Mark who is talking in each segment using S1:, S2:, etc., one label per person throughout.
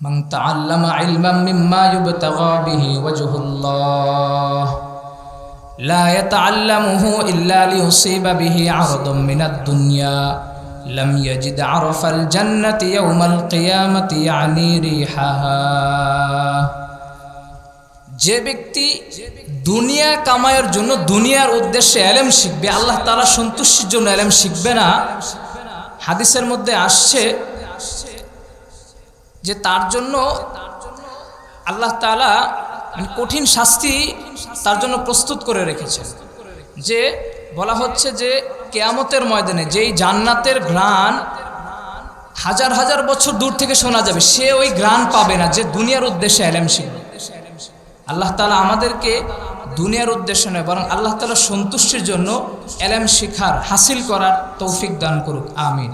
S1: من تعلم علما مما يبتغى به وجه الله لا يتعلمه إلا ليصيب به عرض من الدنيا لم يجد عرف الجنة يوم القيامة يعني ريحها যে ব্যক্তি দুনিয়া কামায়ের জন্য দুনিয়ার উদ্দেশ্যে এলেম শিখবে আল্লাহ তাআলা সন্তুষ্টির জন্য এলেম শিখবে না হাদিসের মধ্যে আসছে যে তার জন্য আল্লাহ মানে কঠিন শাস্তি তার জন্য প্রস্তুত করে রেখেছেন। যে বলা হচ্ছে যে কেয়ামতের ময়দানে যেই জান্নাতের ঘ্রাণ হাজার হাজার বছর দূর থেকে শোনা যাবে, সে ওই গ্রাণ পাবে না যে দুনিয়ার উদ্দেশ্যে এলেম শিখবে আল্লাহ তালা আমাদেরকে দুনিয়ার উদ্দেশ্যে নয়, বরং আল্লাহ তালা সন্তুষ্টির জন্য এলেম শিখার, হাসিল করার তৌফিক দান করুক। আমিন।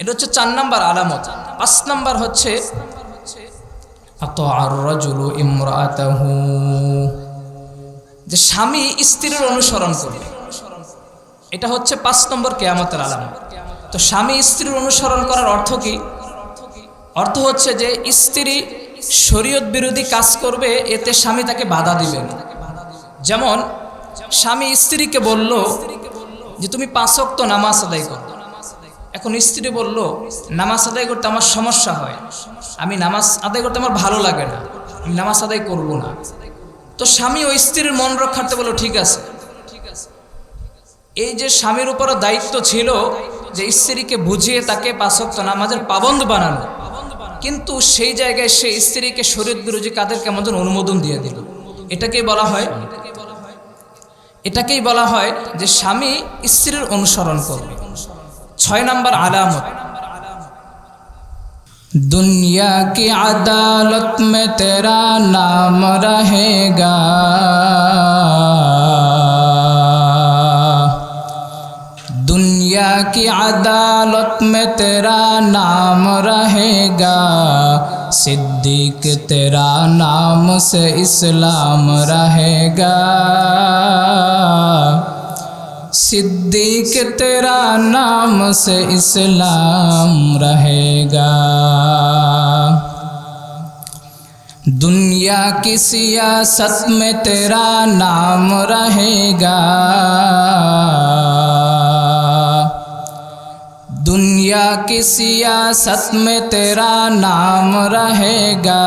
S1: এটা হচ্ছে চার নাম্বার আলামত। পাঁচ নাম্বার হচ্ছে যে স্বামী স্ত্রীর অনুসরণ করবে। এটা হচ্ছে পাঁচ নম্বর কেয়ামতের আলামত। তো স্বামী স্ত্রীর অনুসরণ করার অর্থ কি? অর্থ হচ্ছে যে স্ত্রী শরীয়ত বিরোধী কাজ করবে, এতে স্বামী তাকে বাধা দিবেন যেমন, স্বামী স্ত্রীকে বলল যে, তুমি পাঁচক্ত নামাজ আদায় করো। এখন স্ত্রী বলল, নামাজ আদায় করতে আমার সমস্যা হয়। আমি নামাজ আদায় করতে আমার ভালো লাগে না। আমি নামাজ আদায় করব না। তো স্বামী ওই স্ত্রীর মন রক্ষার্থে বলল, ঠিক আছে। এই যে স্বামীর উপরও দায়িত্ব ছিল যে স্ত্রীকে বুঝিয়ে তাকে পাঁচক্ত নামাজের পাবন্দ বানানো, কিন্তু সেই জায়গায় সে স্ত্রীকে শরীর বিরোধী কাদের কেমন অনুমোদন দিয়ে দিল। এটাকেই বলা হয়, এটাকেই বলা হয় যে স্বামী স্ত্রীর অনুসরণ করবে। چھ نمبر علامت۔ دنیا کی عدالت میں تیرا نام رہے گا۔ دنیا کی عدالت میں تیرا نام رہے گا۔ صدیق تیرا نام سے اسلام رہے گا۔ صدیق تیرا نام سے اسلام رہے گا۔ دنیا کی سیاست میں تیرا نام رہے گا۔ دنیا کی سیاست میں تیرا نام رہے گا۔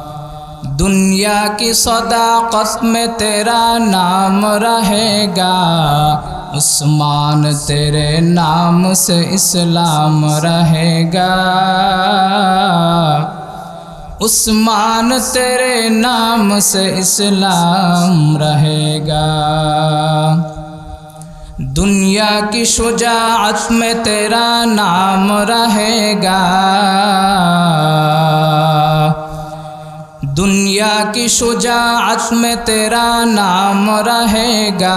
S1: دنیا کی صداقت میں تیرا نام رہے گا۔ عثمان تیرے نام سے اسلام رہے گا۔ عثمان تیرے نام سے اسلام رہے گا۔ دنیا کی شجاعت میں تیرا نام رہے گا۔ दुनिया की शुजाअत में तेरा नाम रहेगा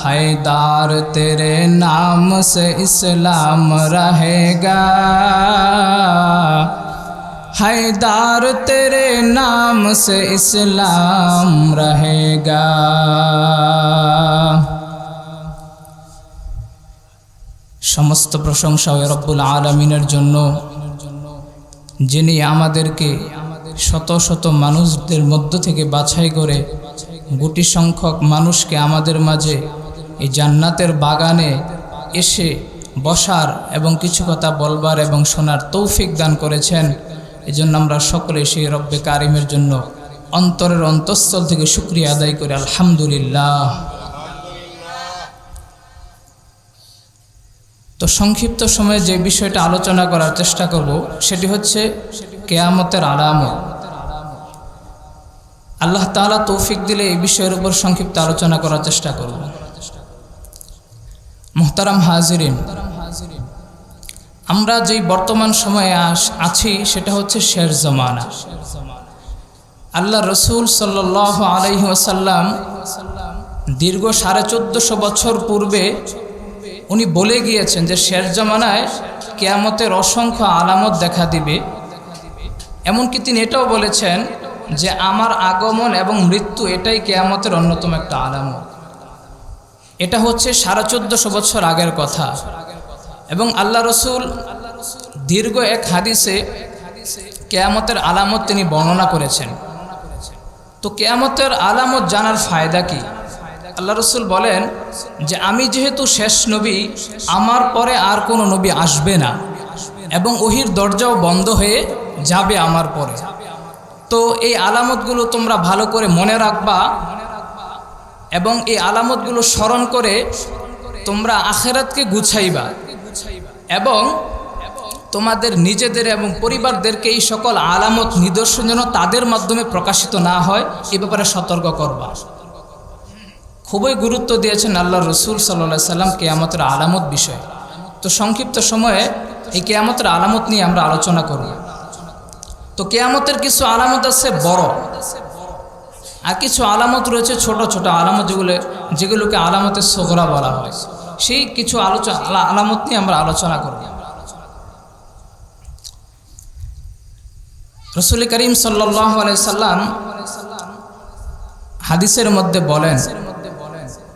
S1: हैदार तेरे नाम से इस्लाम रहेगा हैदार तेरे नाम से इस्लाम रहेगा সমস্ত প্রশংসা ওই রব্বুল আলমিনের জন্য যিনি আমাদেরকে শত শত মানুষদের মধ্য থেকে বাছাই করে গুটি সংখ্যক মানুষকে আমাদের মাঝে এই জান্নাতের বাগানে এসে বসার এবং কিছু কথা বলবার এবং শোনার তৌফিক দান করেছেন। এজন্য আমরা সকলে সেই রব্বে কারিমের জন্য অন্তরের অন্তঃস্থল থেকে শুক্রিয়া আদায় করি। আলহামদুলিল্লাহ। তো সংক্ষিপ্ত সময়ে যে বিষয়টা আলোচনা করার চেষ্টা করব, সেটি হচ্ছে কেয়ামতের আলামত আল্লাহ তালা তৌফিক দিলে এই বিষয়ের উপর সংক্ষিপ্ত আলোচনা করার চেষ্টা করব। মোহতারাম হাজিরিন, আমরা যেই বর্তমান সময়ে আছি সেটা হচ্ছে শের জমানা। আল্লাহ রসুল সাল্লাহ আলহি ওসাল্লাম দীর্ঘ সাড়ে চোদ্দশো বছর পূর্বে উনি বলে গিয়েছেন যে শেষ জমানায় কেয়ামতের অসংখ্য আলামত দেখা দিবে। এমনকি তিনি এটাও বলেছেন যে আমার আগমন এবং মৃত্যু এটাই কেয়ামতের অন্যতম একটা আলামত। এটা হচ্ছে সাড়ে চোদ্দশো বছর আগের কথা। এবং আল্লাহ রসুল দীর্ঘ এক হাদিসে কেয়ামতের আলামত তিনি বর্ণনা করেছেন। তো কেয়ামতের আলামত জানার ফায়দা কি? আল্লাহ রসুল বলেন যে আমি যেহেতু শেষ নবী, আমার পরে আর কোনো নবী আসবে না। এবং ওহির দরজাও বন্ধ হয়ে যাবে আমার পরে। তো এই আলামতগুলো তোমরা ভালো করে মনে রাখবা এবং এই আলামতগুলো স্মরণ করে তোমরা আখেরাতকে গুছাইবা এবং তোমাদের নিজেদের এবং পরিবারদেরকে এই সকল আলামত নিদর্শন যেন তাদের মাধ্যমে প্রকাশিত না হয়, এ ব্যাপারে সতর্ক করবা। খুবই গুরুত্ব দিয়েছেন আল্লাহ রসুল সাল্লা সাল্লাম কেয়ামতের আলামত বিষয়ে। তো সংক্ষিপ্ত সময়ে এই কেয়ামতের আলামত নিয়ে আমরা আলোচনা করব। তো কেয়ামতের কিছু আলামত আছে বড়। আর কিছু আলামত রয়েছে ছোট ছোট আলামত যেগুলো, যেগুলোকে আলামতের সোগরা বলা হয়। সেই কিছু আলোচনা আলামত নিয়ে আমরা আলোচনা করব। রসুল করিম সাল্লাহ সাল্লাম হাদিসের মধ্যে বলেন,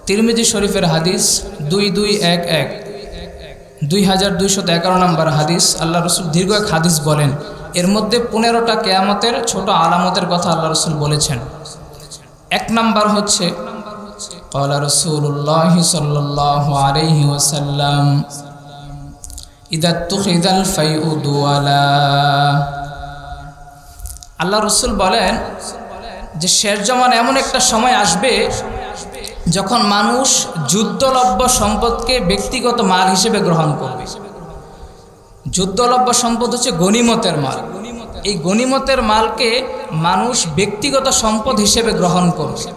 S1: তিরমিজি শরীফের হাদিস দুই দুই এক এক, দুই হাজার দুইশত এগারো নম্বর হাদিস, আল্লাহ রসুল দীর্ঘ এক হাদিস বলেন এর মধ্যে পনেরোটা কেয়ামতের ছোট আলামতের কথা আল্লাহ রসুল বলেছেন। এক নাম্বার হচ্ছে, কলা রসুল্লাহ সাল্লাহ আল্লাহ রসুল বলেন যে, শেষ জমান এমন একটা সময় আসবে যখন মানুষ যুদ্ধলভ্য সম্পদকে ব্যক্তিগত মাল হিসেবে গ্রহণ করবে। যুদ্ধলভ্য সম্পদ হচ্ছে গণিমতের মাল। এই গণিমতের মালকে মানুষ ব্যক্তিগত সম্পদ হিসেবে গ্রহণ করছে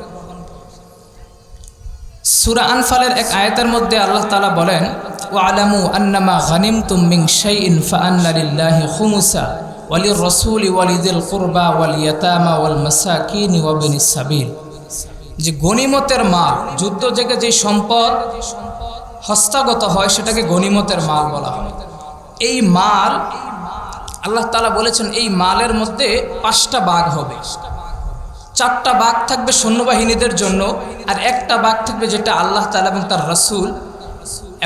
S1: সুরা আনফালের এক আয়তের মধ্যে আল্লাহ তালা বলেন ও আলামু আন্নামা গানিম তুমিং শাইন ফাআন্নালিল্লাহি খুমুসা ওয়ালি রসুল ওয়ালিদুল কুরবা ওয়াল ইয়াতামা ওয়াল মাসাকিন ওয়াবিন সাবিল। যে গণিমতের মাল, যুদ্ধ থেকে যে সম্পদ হস্তগত হয়, সেটাকে গণিমতের মাল বলা হয়। এই মাল, আল্লাহ তালা বলেছেন, এই মালের মধ্যে পাঁচটা বাঘ হবে। চারটা বাঘ থাকবে সৈন্যবাহিনীদের জন্য, আর একটা বাঘ থাকবে যেটা আল্লাহ তালা এবং তার রসুল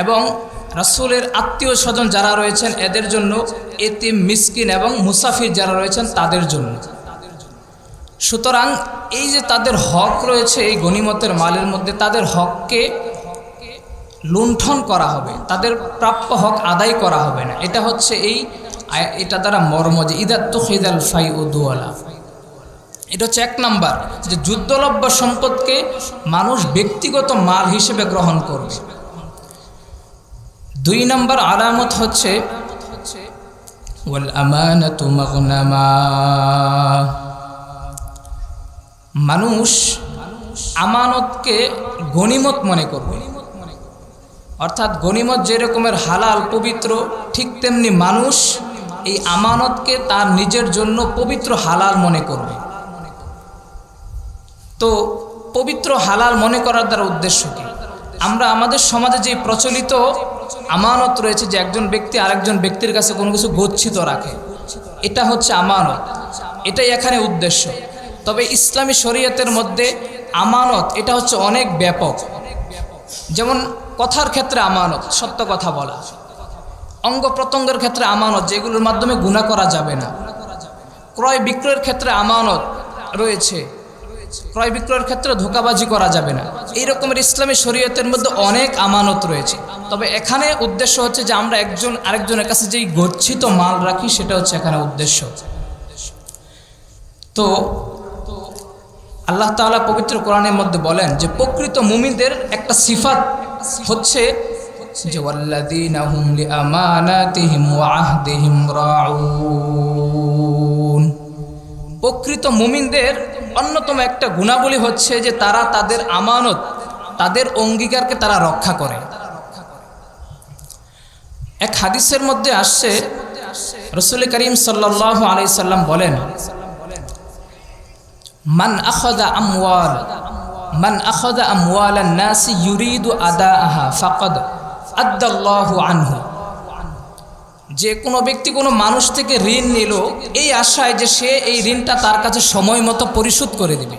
S1: এবং রসুলের আত্মীয় স্বজন যারা রয়েছেন এদের জন্য, এতিম, মিসকিন এবং মুসাফির যারা রয়েছেন তাদের জন্য। সুতরাং এই যে তাদের হক রয়েছে এই গণিমতের মালের মধ্যে, তাদের হককে লুণ্ঠন করা হবে, তাদের প্রাপ্য হক আদায় করা হবে না। এটা হচ্ছে এই এটা দ্বারা মর্ম যে ইদাত্ত খিদাল ফাই ও দুয়ালা এটা হচ্ছে এক নাম্বার, যে যুদ্ধলভ্য সম্পদকে মানুষ ব্যক্তিগত মাল হিসেবে গ্রহণ করবে। দুই নম্বর আলামত হচ্ছে মানুষ আমানতকে গণিমত মনে করবে। অর্থাৎ গণিমত যেরকমের হালাল, পবিত্র, ঠিক তেমনি মানুষ এই আমানতকে তার নিজের জন্য পবিত্র হালাল মনে করবে। তো পবিত্র হালাল মনে করার দ্বারা উদ্দেশ্য কি? আমরা আমাদের সমাজে যে প্রচলিত আমানত রয়েছে যে একজন ব্যক্তি আরেকজন ব্যক্তির কাছে কোনো কিছু গচ্ছিত রাখে, এটা হচ্ছে আমানত। এটাই এখানে উদ্দেশ্য। তবে ইসলামী শরীয়তের মধ্যে আমানত, এটা হচ্ছে অনেক ব্যাপক। যেমন কথার ক্ষেত্রে আমানত, সত্য কথা বলা। অঙ্গ প্রত্যঙ্গের ক্ষেত্রে আমানত, যেগুলোর মাধ্যমে গুণা করা যাবে না। ক্রয় বিক্রয়ের ক্ষেত্রে আমানত রয়েছে। ক্রয় বিক্রয়ের ক্ষেত্রে ধোকাবাজি করা যাবে না। এই রকমের ইসলামী শরীয়তের মধ্যে অনেক আমানত রয়েছে। তবে এখানে উদ্দেশ্য হচ্ছে যে আমরা একজন, আরেকজনের কাছে যেই গচ্ছিত মাল রাখি, সেটা হচ্ছে এখানে উদ্দেশ্য। তো আল্লাহ তাআলা পবিত্র কোরআনের মধ্যে বলেন যে, প্রকৃত মুমিনদের একটা সিফাত হচ্ছে যে প্রকৃত মুমিনদের অন্যতম একটা গুণাবলী হচ্ছে যে, তারা তাদের আমানত, তাদের অঙ্গীকারকে তারা রক্ষা করে। এক হাদিসের মধ্যে আসছে, রসুল করিম সাল্লাহ আলি সাল্লাম বলেন, মান আখদা আমওয়াল মান আখদা আমওয়ালান নাসি ইউরিদু আদাআহা ফাকাদ আদাল্লাহু আনহু। যে কোনো ব্যক্তি কোনো মানুষ থেকে ঋণ নিল, এই আশায় যে সে এই ঋণটা তার কাছে সময় মতো পরিশোধ করে দেবে।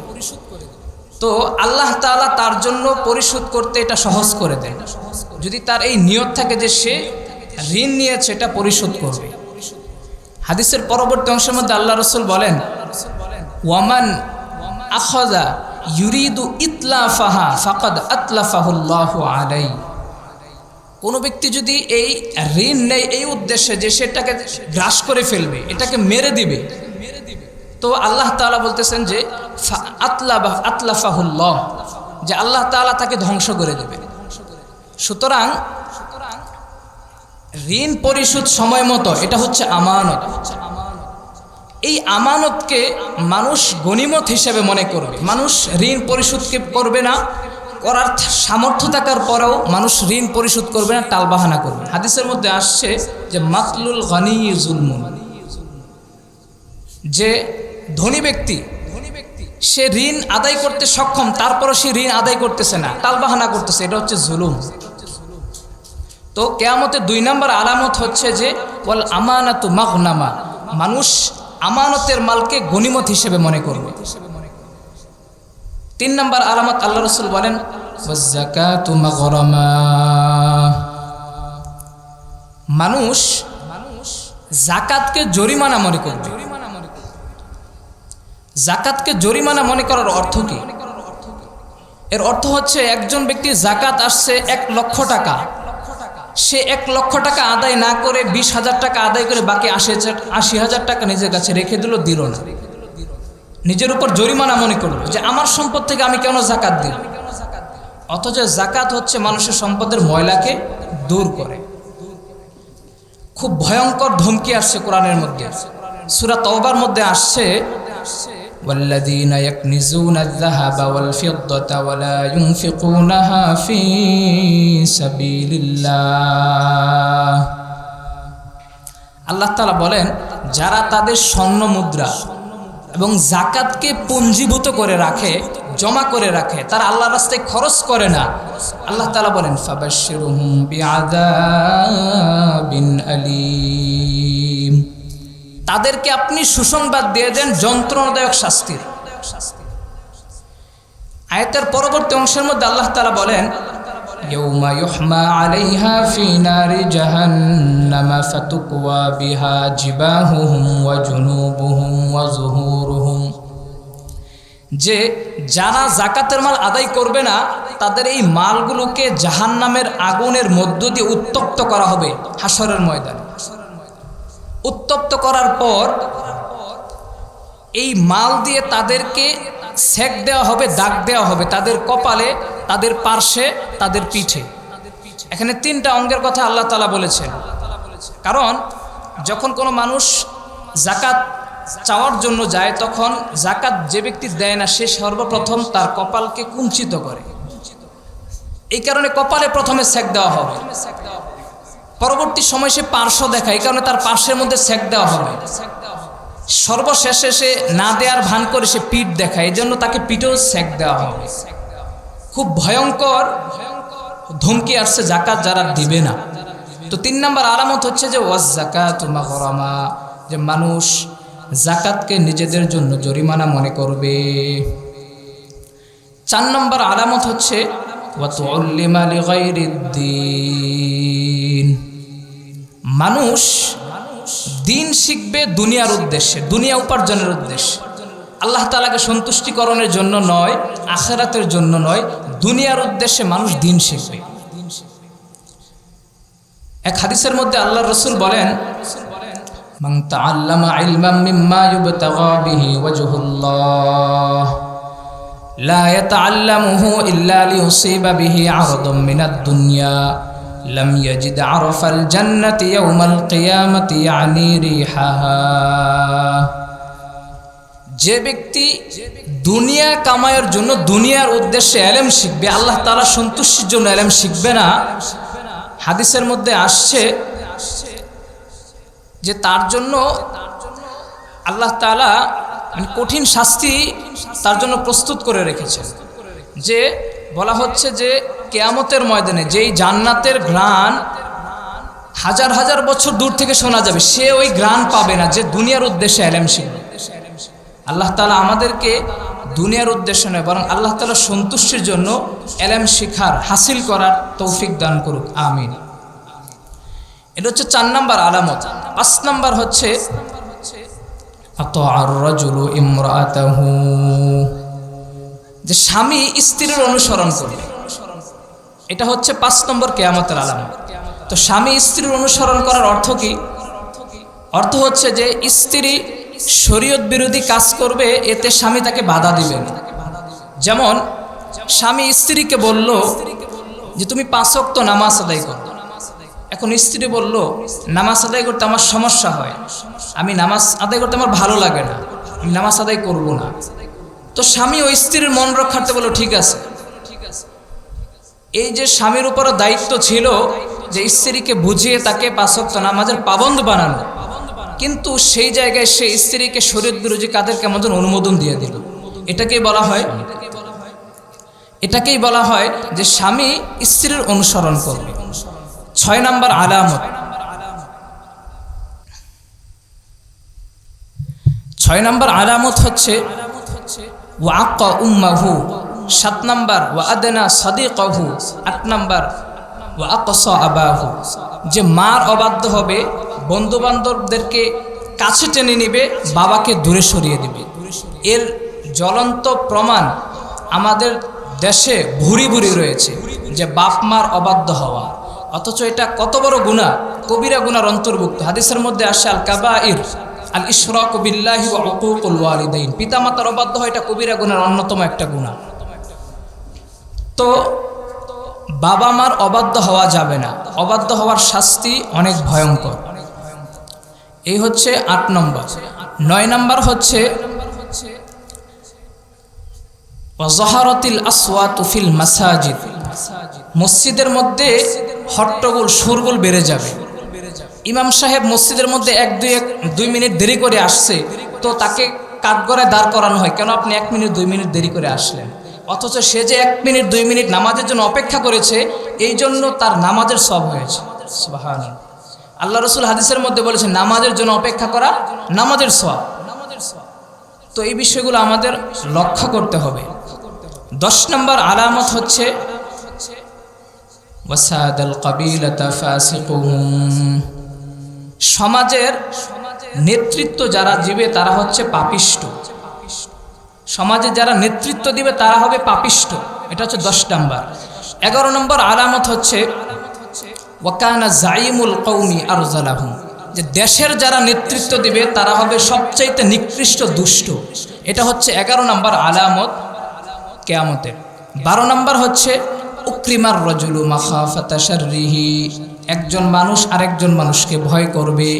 S1: তো আল্লাহ তাআলা তার জন্য পরিশোধ করতে এটা সহজ করে দেন। যদি তার এই নিয়ত থাকে যে সে ঋণ নিয়েছে, এটা পরিশোধ করবে। হাদিসের পরবর্তী অংশের মধ্যে আল্লাহ রসুল বলেন ওয়ামান আখদা ইউরিদু ইতলাফাহা ফাকাদ আতলাফাহুল্লাহ আলাই কোনো ব্যক্তি যদি এই ঋণ নেয় এই উদ্দেশ্যে যে সেটাকে গ্রাস করে ফেলবে, এটাকে মেরে দিবে, তো আল্লাহ তাআলা বলতেছেন যে ফা- আতলাবা, আতলাফাহুল্লাহ, যে আল্লাহ তাআলা তাকে ধ্বংস করে দেবে। সুতরাং ঋণ পরিশোধ সময় মতো, এটা হচ্ছে আমানত। এই আমানতকে মানুষ গনিমত হিসেবে মনে করবে। মানুষ ঋণ পরিশোধকে করবে না, করার সামর্থ্য থাকার পরেও মানুষ ঋণ পরিশোধ করবে না, টালবাহানা করবে হাদিসের মধ্যে আসছে যে, মাতলুল গনি জুলমুন। যে ধনী ব্যক্তি ধনী ব্যক্তি সে ঋণ আদায় করতে সক্ষম, তারপরও সে ঋণ আদায় করতেছে না, টালবাহানা করতেছে, এটা হচ্ছে জুলুম। তো কেয়ামতের দুই নম্বর আলামত হচ্ছে যে বল আমানাতু মাগনামা। মানুষ আমানতের মালকে গনিমত হিসেবে মনে করবে। তিন নম্বর আলামত আল্লাহ রসুল বলেন। মানুষ জাকাতকে জরিমানা মনে করবে। জাকাতকে জরিমানা মনে করার অর্থ কি? এর অর্থ হচ্ছে একজন ব্যক্তি জাকাত আসছে এক লক্ষ টাকা। সে এক লক্ষ টাকা আদায় না করে বিশ হাজার টাকা আদায় করে বাকি আশি আশি হাজার টাকা নিজের কাছে রেখে দিল দিল না। নিজের উপর জরিমানা মনে করল যে আমার সম্পদ থেকে আমি কেন জাকাত দিই অথচ জাকাত হচ্ছে মানুষের সম্পদের ময়লাকে দূর করে। খুব ভয়ঙ্কর ধমকি আসছে কোরআনের মধ্যে। সুরা তওবার মধ্যে আসছে والذين يكنزون الذهب والفضة ولا ينفقونها في سبيل الله আল্লাহ তাআলা বলেন যারা তাদের স্বর্ণ মুদ্রা এবং জাকাতকে পুঞ্জীভূত করে রাখে জমা করে রাখে তারা আল্লাহ রাস্তায় খরচ করে না আল্লাহ তাআলা বলেন ফাবাশশিরহুম বিআযাবিন আলীম তাদেরকে আপনি সুসংবাদ দিয়ে দেন যন্ত্রণাদায়ক শাস্তির আয়াতের পরবর্তী অংশের মধ্যে আল্লাহ তাআলা বলেন يوم يحمى عليها في نار جهنم فتكوى بها جباههم وجنوبهم وظهورهم যে যারা জাকাতের মাল আদায় করবে না তাদের এই মালগুলোকে জাহান্নামের আগুনের মধ্য দিয়ে উত্তপ্ত করা হবে হাসরের ময়দানে উত্তপ্ত করার পর এই মাল দিয়ে তাদেরকে সেক দেওয়া হবে, দাগ দেওয়া হবে তাদের কপালে, তাদের পার্শ্বে, তাদের পিঠে। এখানে তিনটা অঙ্গের কথা আল্লাহ তালা বলেছেন। কারণ যখন কোনো মানুষ জাকাত চাওয়ার জন্য যায়, তখন জাকাত যে ব্যক্তি দেয় না, সে সর্বপ্রথম তার কপালকে কুঞ্চিত করে। এই কারণে কপালে প্রথমে সেক দেওয়া হবে। পরবর্তী সময় সে পার্শ্ব দেখায়, এই কারণে তার পার্শ্বের মধ্যে সেক দেওয়া হবে সর্বশেষে সে না দেওয়ার ভান করে সে পিঠ দেখায়, এই জন্য তাকে পিঠেও সেক দেওয়া হবে খুব ভয়ঙ্কর ধমকি আসছে জাকাত যারা দিবে না। তো তিন নম্বর আলামত হচ্ছে যে ওয়াজ জাকাত যে মানুষ জাকাতকে নিজেদের জন্য জরিমানা মনে করবে। চার নম্বর আলামত হচ্ছে ওয়াতুল্লিমা লিগাইরিদ্দিন। মানুষ দিন শিখবে দুনিয়ার উদ্দেশ্যে, দুনিয়া উপার্জনের উদ্দেশ্যে। আল্লাহ তালাকে সন্তুষ্টিকরণের জন্য নয়, আখেরাতের জন্য নয়, দুনিয়ার উদ্দেশ্যে মানুষ দিন শিখবে। এক হাদিসের মধ্যে আল্লাহ রসুল বলেন লা ইল্লা দুনিয়া لا يتعلمه إلا ليصيب به عرض من الدنيا لم يجد عرف الجنة يوم القيامة يعني ريحها যে ব্যক্তি দুনিয়া কামায়ের জন্য দুনিয়ার উদ্দেশ্যে এলেম শিখবে আল্লাহ তালা সন্তুষ্টির জন্য এলেম শিখবে না হাদিসের মধ্যে আসছে যে তার জন্য আল্লাহ তালা মানে কঠিন শাস্তি তার জন্য প্রস্তুত করে রেখেছেন যে বলা হচ্ছে যে কেয়ামতের ময়দানে যেই জান্নাতের ঘ্রাণ হাজার হাজার বছর দূর থেকে শোনা যাবে, সে ওই গ্রাণ পাবে না যে দুনিয়ার উদ্দেশ্যে এলেম শিখবে আল্লাহ তালা আমাদেরকে দুনিয়ার উদ্দেশ্যে নয়, বরং আল্লাহ তালা সন্তুষ্টির জন্য এলেম শিখার, হাসিল করার তৌফিক দান করুক। আমিন। এটা হচ্ছে চার নাম্বার আলামত। পাঁচ নাম্বার হচ্ছে যে স্বামী স্ত্রীর অনুসরণ করবে। এটা হচ্ছে পাঁচ নম্বর কেয়ামতের আলামত তো স্বামী স্ত্রীর অনুসরণ করার অর্থ কি? অর্থ হচ্ছে যে স্ত্রী শরীয়ত বিরোধী কাজ করবে, এতে স্বামী তাকে বাধা দিবেন যেমন, স্বামী স্ত্রীকে বলল যে তুমি পাঁচক্ত নামাজ আদায় করো। এখন স্ত্রী বলল, নামাজ আদায় করতে আমার সমস্যা হয়। আমি নামাজ আদায় করতে আমার ভালো লাগে না। আমি নামাজ আদায় করব না। তো স্বামী ওই স্ত্রীর মন রক্ষার্থে বলল, ঠিক আছে। এই যে স্বামীর উপরও দায়িত্ব ছিল যে স্ত্রীকে বুঝিয়ে তাকে পাঁচক্ত নামাজের পাবন্দ বানানো। কিন্তু সেই জায়গায় সে স্ত্রীকে শরীর বিরোধী কাদের কেমন অনুমোদন দিয়ে দিল। এটাকেই বলা হয় এটাকেই বলা হয় যে স্বামী স্ত্রীর অনুসরণ করবে। ছয় নম্বর আলামত। ছয় নম্বর আলামত হচ্ছে ওয়াক উম্মাহু সাত নম্বর আদেনা আদনা সদিকহু আট নম্বর ও আকস আবাহু যে মার অবাধ্য হবে বন্ধু বান্ধবদেরকে কাছে টেনে নেবে, বাবাকে দূরে সরিয়ে দেবে। এর জ্বলন্ত প্রমাণ আমাদের দেশে ভুরি ভুরি রয়েছে, যে বাপ মার অবাধ্য হওয়া। অথচ এটা কত বড় গুণা, কবিরা গুনার অন্তর্ভুক্ত। হাদিসের মধ্যে আসে, আল কাবা কাবাইর, আল ইশরাক বিল্লাহি ওয়া উকুকুল পিতামাতার অবাধ্য হয় এটা কবিরা গুনার অন্যতম একটা গুণা। তো বাবা মার অবাধ্য হওয়া যাবে না। অবাধ্য হওয়ার শাস্তি অনেক ভয়ঙ্কর। এই হচ্ছে আট নম্বর। নয় নম্বর হচ্ছে জহারতিল আসওয়া তুফিল মাসাজিদ। মসজিদের মধ্যে হট্টগোল সুরগুল বেড়ে যাবে। ইমাম সাহেব মসজিদের মধ্যে এক, দুই এক, দুই মিনিট দেরি করে আসছে, তো তাকে কাঠগড়ায় দাঁড় করানো হয়। কেন আপনি এক মিনিট, দুই মিনিট দেরি করে আসলেন? অথচ সে যে এক মিনিট, দুই মিনিট নামাজের জন্য অপেক্ষা করেছে, এই জন্য তার নামাজের সব হয়েছে। আল্লাহ রসুল হাদিসের মধ্যে বলেছে নামাজের জন্য অপেক্ষা করা নামাজের সব তো এই বিষয়গুলো আমাদের লক্ষ্য করতে হবে। দশ নম্বর আলামত হচ্ছে সমাজের নেতৃত্ব যারা জীবে তারা হচ্ছে পাপিষ্ট। সমাজে যারা নেতৃত্ব দিবে তারা হবে পাপিষ্ট। এটা হচ্ছে দশ নম্বর। এগারো নম্বর আলামত হচ্ছে, ওয়াকানা জাইমুল কৌমি আর জালাহুম যে দেশের যারা নেতৃত্ব দিবে তারা হবে সবচাইতে নিকৃষ্ট, দুষ্ট। এটা হচ্ছে এগারো নম্বর আলামত কেয়ামতের বারো নম্বর হচ্ছে, উক্রিমার রজুলু মাখাফাতাশারিহি একজন মানুষ আরেকজন মানুষকে ভয় করবে।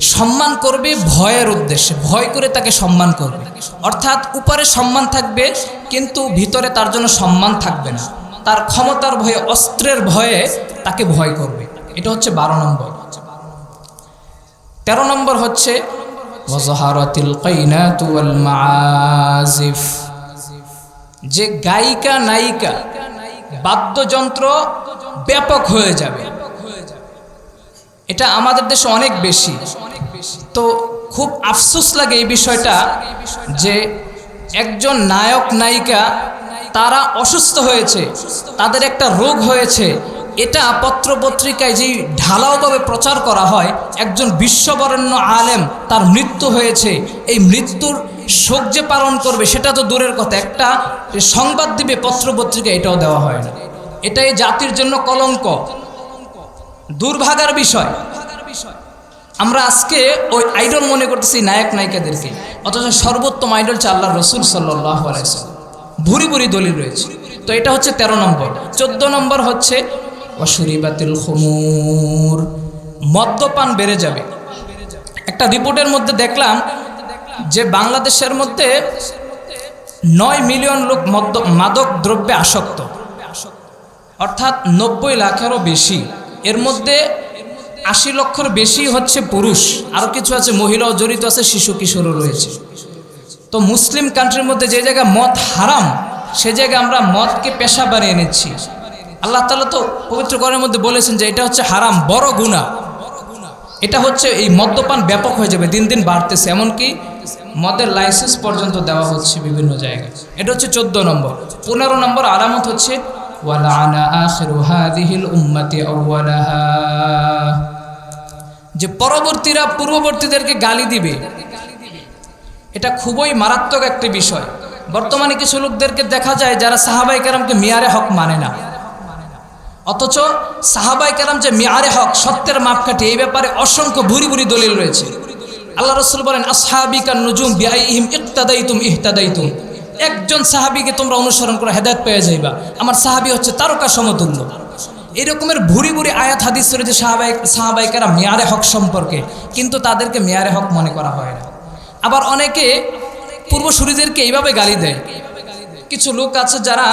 S1: সম্মান করবে ভয়ের উদ্দেশ্যে, ভয় করে তাকে সম্মান করবে। অর্থাৎ উপরে সম্মান থাকবে, কিন্তু ভিতরে তার জন্য সম্মান থাকবে না। তার ক্ষমতার ভয়ে, অস্ত্রের ভয়ে তাকে ভয় করবে। এটা হচ্ছে বারো নম্বর। তেরো নম্বর হচ্ছে যে গায়িকা, নায়িকা, বাদ্যযন্ত্র ব্যাপক হয়ে যাবে। এটা আমাদের দেশে অনেক বেশি। তো খুব আফসোস লাগে এই বিষয়টা যে একজন নায়ক, নায়িকা, তারা অসুস্থ হয়েছে, তাদের একটা রোগ হয়েছে। এটা পত্রপত্রিকায় যেই ঢালাওভাবে প্রচার করা হয়, একজন বিশ্ববরেণ্য আলেম তার মৃত্যু হয়েছে। এই মৃত্যুর শোক যে পালন করবে, সেটা তো দূরের কথা। একটা সংবাদ দিবে পত্রপত্রিকা এটাও দেওয়া হয় না। এটাই জাতির জন্য কলঙ্ক। দুর্ভাগার বিষয়। আমরা আজকে ওই আইডল মনে করতেছি নায়ক নায়িকাদেরকে। অথচ সর্বোত্তম আইডল হচ্ছে আল্লাহ রসুল সাল্লাহ ভুরি ভুরি দলিল রয়েছে। তো এটা হচ্ছে ১৩ নম্বর। চোদ্দ নম্বর হচ্ছে অসুরিবাতিল খমুর মদ্যপান বেড়ে যাবে। একটা রিপোর্টের মধ্যে দেখলাম যে বাংলাদেশের মধ্যে নয় মিলিয়ন লোক মদ্য, মাদক দ্রব্যে আসক্ত। অর্থাৎ নব্বই লাখেরও বেশি। এর মধ্যে আশি লক্ষর বেশি হচ্ছে পুরুষ। আরও কিছু আছে, মহিলাও জড়িত আছে, শিশু, কিশোরও রয়েছে। তো মুসলিম কান্ট্রির মধ্যে যে জায়গায় মদ হারাম, সে জায়গায় আমরা মদকে পেশা বানিয়ে নিচ্ছি। আল্লাহ তালা তো পবিত্র করের মধ্যে বলেছেন যে এটা হচ্ছে হারাম, বড় গুণা এটা হচ্ছে এই মদ্যপান ব্যাপক হয়ে যাবে, দিন দিন বাড়তেছে। এমনকি মদের লাইসেন্স পর্যন্ত দেওয়া হচ্ছে বিভিন্ন জায়গায়। এটা হচ্ছে চোদ্দ নম্বর। পনেরো নম্বর আলামত হচ্ছে ওয়ালানা আখিরু হাদিহিল উম্মতি আউয়ালাহা যে পরবর্তীরা পূর্ববর্তীদেরকে গালি দিবে, এটা খুবই মারাত্মক একটি বিষয়। বর্তমানে কিছু লোকদেরকে দেখা যায় যারা সাহাবাই কেরামকে মিয়ারে হক মানে না। অথচ সাহাবাই কেরাম যে মিয়ারে হক, সত্যের মাপকাঠি, এই ব্যাপারে অসংখ্য ভুরি ভুরি দলিল রয়েছে। আল্লাহ রসুল বলেন, আসহাবিকা নুজুম বিআইহিম ইকতাদাইতুম ইহতাদাইতুম। একজন সাহাবিকে তোমরা অনুসরণ করে হেদায়ত পেয়ে যাইবা। আমার সাহাবি হচ্ছে তারকা সমতুল্য। এরকমের ভুরি ভুরি আয়াত হাদিস রয়েছে সাহাবাই সাহাবাইকারা মেয়ারে হক সম্পর্কে। কিন্তু তাদেরকে মেয়ারে হক মনে করা হয় না। আবার অনেকে পূর্বসূরিদেরকে এইভাবে গালি দেয়। কিছু লোক আছে যারা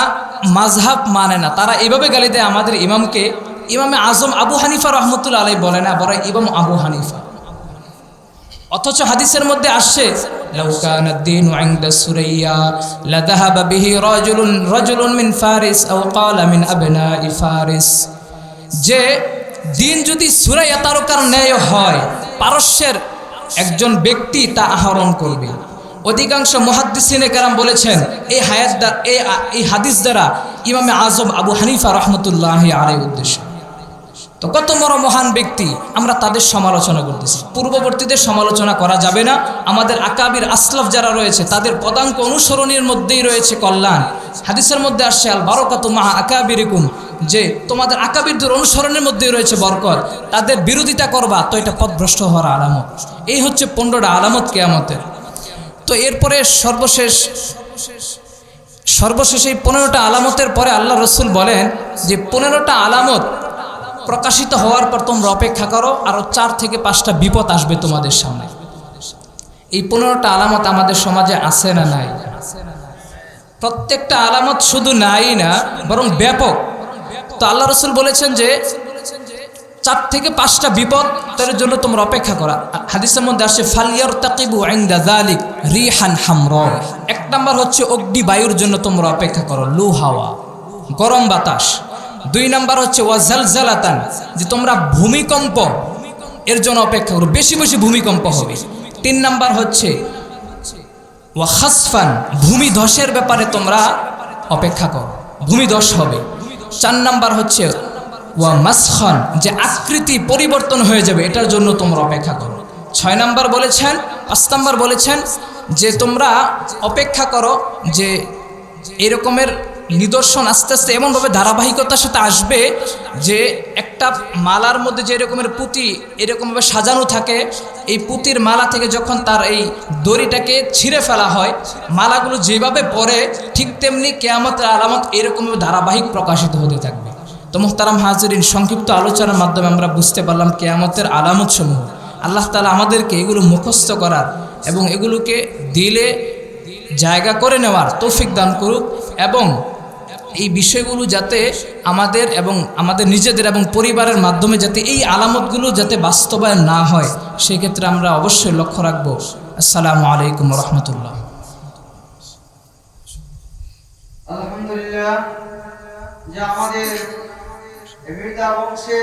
S1: মাঝহাব মানে না। তারা এইভাবে গালি দেয় আমাদের ইমামকে। ইমামে আজম আবু হানিফা রহমতুল্লা আলাই বলে না বলে ইমাম আবু হানিফা। অথচ হাদিসের মধ্যে আসছে কানা দ্দীনু ইনদা সুরাইয়া লাযাহাবা বিহি রাজুলুন রাজুলুন মিন ফারিস, আও ক্বালা মিন আবনাই ফারিস। যে দিন যদি সুরাইয়া তারকার ন্যায় হয়, পারস্যের একজন ব্যক্তি তা আহরণ করবে। অধিকাংশ মহাদ্দিসিনে কারাম বলেছেন, এই হায়াত এই হাদিস দ্বারা ইমামে আজম আবু হানিফা রহমতুল্লাহ আলাই উদ্দেশ্য। কত বড় মহান ব্যক্তি আমরা তাদের সমালোচনা করতেছি। পূর্ববর্তীদের সমালোচনা করা যাবে না। আমাদের আকাবির আসলাফ যারা রয়েছে, তাদের পদাঙ্ক অনুসরণের মধ্যেই রয়েছে কল্যাণ। হাদিসের মধ্যে আসছে আল বারকাত মাহা আকাবিরিকুম, যে তোমাদের আকাবিরদের অনুসরণের মধ্যেই রয়েছে বরকত। তাদের বিরোধিতা করবা, তো এটা পথভ্রষ্ট হওয়ার আলামত। এই হচ্ছে পনেরোটা আলামত কেয়ামতের। তো এরপরে সর্বশেষ সর্বশেষ এই পনেরোটা আলামতের পরে আল্লাহ রসুল বলেন যে, পনেরোটা আলামত প্রকাশিত হওয়ার পর তোমরা অপেক্ষা করো আরও চার থেকে পাঁচটা বিপদ আসবে তোমাদের সামনে। এই পনেরোটা আলামত আমাদের সমাজে আছে না নাই? প্রত্যেকটা আলামত শুধু নাই না, বরং ব্যাপক। তো আল্লাহ রসুল বলেছেন যে, চার থেকে পাঁচটা বিপদ তার জন্য তোমরা অপেক্ষা করা। হাদিসের মধ্যে আসে ফালিয়ার তাকিবু জালিক রিহান হামর এক নাম্বার হচ্ছে অগ্নি বায়ুর জন্য তোমরা অপেক্ষা করো, লু হাওয়া, গরম বাতাস। দুই নাম্বার হচ্ছে ওয়াজাল ওয়াজালজালাতান যে তোমরা ভূমিকম্প, এর জন্য অপেক্ষা করো, বেশি বেশি ভূমিকম্প হবে। তিন নাম্বার হচ্ছে ওয়াহাসফান ভূমি ধসের ব্যাপারে তোমরা অপেক্ষা করো ভূমি ধস হবে। চার নাম্বার হচ্ছে, ওয়া মাসখান, যে আকৃতি পরিবর্তন হয়ে যাবে, এটার জন্য তোমরা অপেক্ষা করো। ছয় নাম্বার বলেছেন, পাঁচ নাম্বার বলেছেন, যে তোমরা অপেক্ষা করো যে এরকমের নিদর্শন আস্তে আস্তে এমনভাবে ধারাবাহিকতার সাথে আসবে যে একটা মালার মধ্যে যে এরকমের পুঁতি এরকমভাবে সাজানো থাকে, এই পুঁতির মালা থেকে যখন তার এই দড়িটাকে ছিঁড়ে ফেলা হয়, মালাগুলো যেভাবে পরে ঠিক তেমনি কেয়ামতের আলামত এরকমভাবে ধারাবাহিক প্রকাশিত হতে থাকবে। তো মোহতারাম হাজরিন, সংক্ষিপ্ত আলোচনার মাধ্যমে আমরা বুঝতে পারলাম কেয়ামতের আলামত সমূহ আল্লাহ তালা আমাদেরকে এগুলো মুখস্থ করার এবং এগুলোকে দিলে জায়গা করে নেওয়ার তৌফিক দান করুক এবং এই বিষয়গুলো যাতে আমাদের এবং আমাদের নিজেদের এবং পরিবারের মাধ্যমে যাতে এই আলামতগুলো যাতে বাস্তবায়ন না হয়, সেক্ষেত্রে আমরা অবশ্যই লক্ষ্য রাখব। আসসালামু আলাইকুম রহমতুল্লাহ।
S2: আলহামদুলিল্লাহ যে আমাদের বংশে